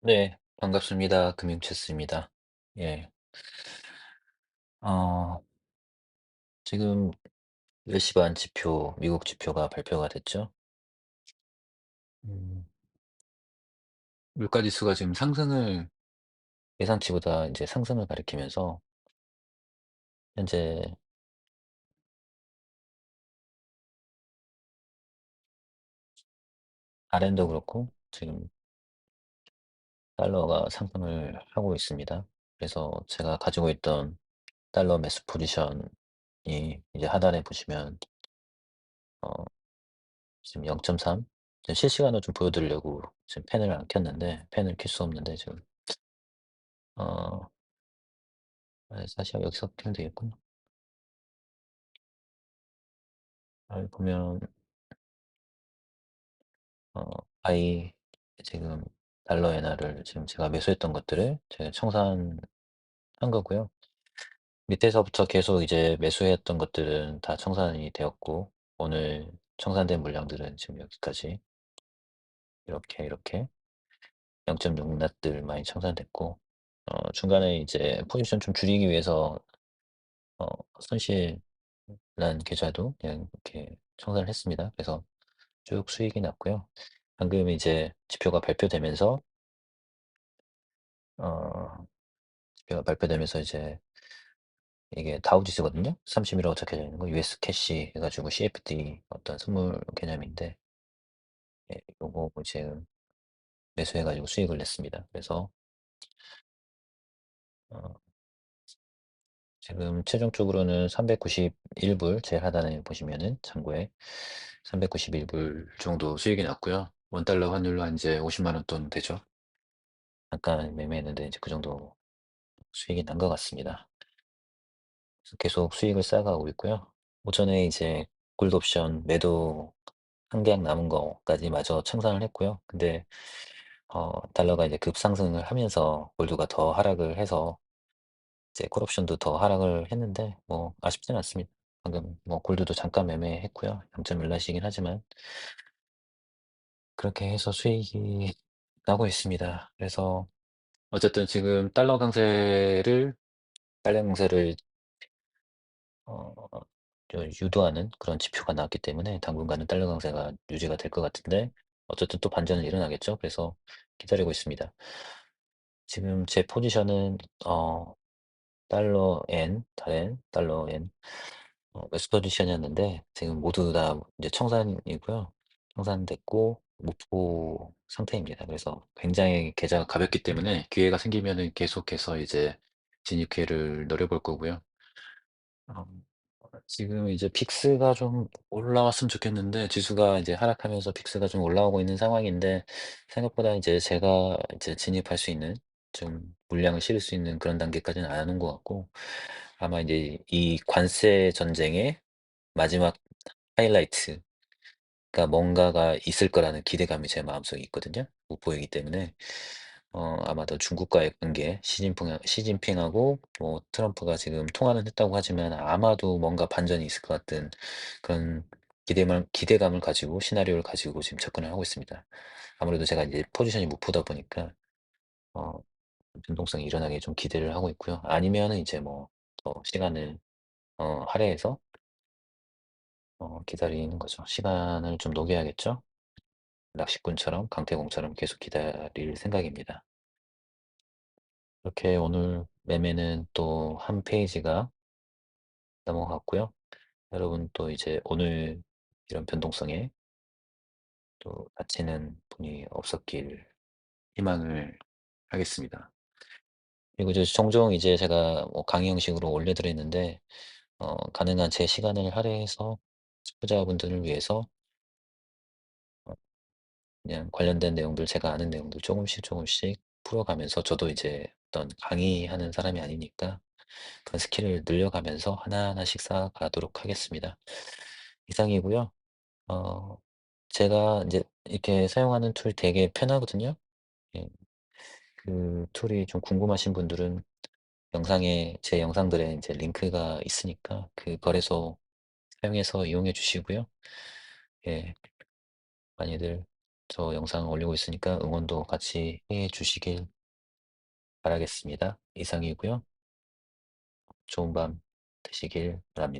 네. 반갑습니다. 금융체스입니다. 예. 어 지금 10시 반 지표 미국 지표가 발표가 됐죠. 음 물가 지수가 지금 상승을 예상치보다 이제 상승을 가리키면서 현재 아랜도 그렇고 지금 달러가 상승을 하고 있습니다. 그래서 제가 가지고 있던 달러 매수 포지션이 이제 하단에 보시면 어 지금 0.3 지금 실시간으로 좀 보여 드리려고 지금 펜을 안 켰는데 펜을 켤 수 없는데 지금 어아 사실 여기서 켜면 되겠구나. 아 보면 어 바이 지금 달러 엔화를 지금 제가 매수했던 것들을 제가 청산한 거고요. 밑에서부터 계속 이제 매수했던 것들은 다 청산이 되었고 오늘 청산된 물량들은 지금 여기까지 이렇게, 이렇게 0.6 낫들 많이 청산됐고 어 중간에 이제 포지션 좀 줄이기 위해서 어 손실 난 계좌도 그냥 이렇게 청산을 했습니다. 그래서 쭉 수익이 났고요. 방금 이제 지표가 발표되면서 어 지표가 발표되면서 이제 이게 다우 지수거든요. 30이라고 적혀져 있는 거 US 캐시 해 가지고 CFD 어떤 선물 개념인데 예 요거 지금 매수해 가지고 수익을 냈습니다. 그래서 어 지금 최종적으로는 391불 제일 하단에 보시면은 창고에 391불 정도 수익이 났고요. 원 달러 환율로 한 이제 5 0만 원 돈 되죠. 잠깐 매매했는데 이제 그 정도 수익이 난 것 같습니다. 계속 수익을 쌓아가고 있고요. 오전에 이제 골드 옵션 매도 한 계약 남은 거까지 마저 청산을 했고요. 근데 어 달러가 이제 급상승을 하면서 골드가 더 하락을 해서 이제 콜옵션도 더 하락을 했는데 뭐 아쉽지는 않습니다. 방금 뭐 골드도 잠깐 매매했고요. 0.1 나시긴 하지만 그렇게 해서 수익이 나고 있습니다. 그래서 어쨌든 지금 달러 강세를 달러 강세를 어좀 유도하는 그런 지표가 나왔기 때문에 당분간은 달러 강세가 유지가 될 것 같은데 어쨌든 또 반전은 일어나겠죠. 그래서 기다리고 있습니다. 지금 제 포지션은 어 달러 엔, 달엔, 달러 엔어 포지션이었는데 지금 모두 다 이제 청산이고요. 청산됐고 목포 상태입니다. 그래서 굉장히 계좌가 가볍기 때문에 기회가 생기면은 계속해서 이제 진입 기회를 노려볼 거고요. 어 지금 이제 빅스가 좀 올라왔으면 좋겠는데 지수가 이제 하락하면서 빅스가 좀 올라오고 있는 상황인데 생각보다 이제 제가 이제 진입할 수 있는 좀 물량을 실을 수 있는 그런 단계까지는 안 온 것 같고 아마 이제 이 관세 전쟁의 마지막 하이라이트 가 뭔가가 있을 거라는 기대감이 제 마음속에 있거든요. 못 보이기 때문에 어 아마도 중국과의 관계 시진핑하 시진핑하고 뭐 트럼프가 지금 통화는 했다고 하지만 아마도 뭔가 반전이 있을 것 같은 그런 기대만 기대감을 가지고 시나리오를 가지고 지금 접근을 하고 있습니다. 아무래도 제가 이제 포지션이 무프다 보니까 어 변동성이 일어나게 좀 기대를 하고 있고요. 아니면은 이제 뭐 더 시간을 어 할애해서 어 기다리는 거죠. 시간을 좀 녹여야겠죠? 낚시꾼처럼 강태공처럼 계속 기다릴 생각입니다. 이렇게 오늘 매매는 또 한 페이지가 넘어갔고요. 여러분 또 이제 오늘 이런 변동성에 또 다치는 분이 없었길 희망을 하겠습니다. 그리고 이제 종종 이제 제가 뭐 강의 형식으로 올려 드리는데 어 가능한 제 시간을 할애해서 투자자분들을 위해서 어 그냥 관련된 내용들 제가 아는 내용들 조금씩 조금씩 풀어가면서 저도 이제 어떤 강의하는 사람이 아니니까 그런 스킬을 늘려가면서 하나하나씩 쌓아가도록 하겠습니다. 이상이고요. 어 제가 이제 이렇게 사용하는 툴 되게 편하거든요. 예. 그 툴이 좀 궁금하신 분들은 영상에 제 영상들에 이제 링크가 있으니까 그 거래소 사용해서 이용해 주시고요. 예. 많이들 저 영상 올리고 있으니까 응원도 같이 해 주시길 바라겠습니다. 이상이고요. 좋은 밤 되시길 바랍니다.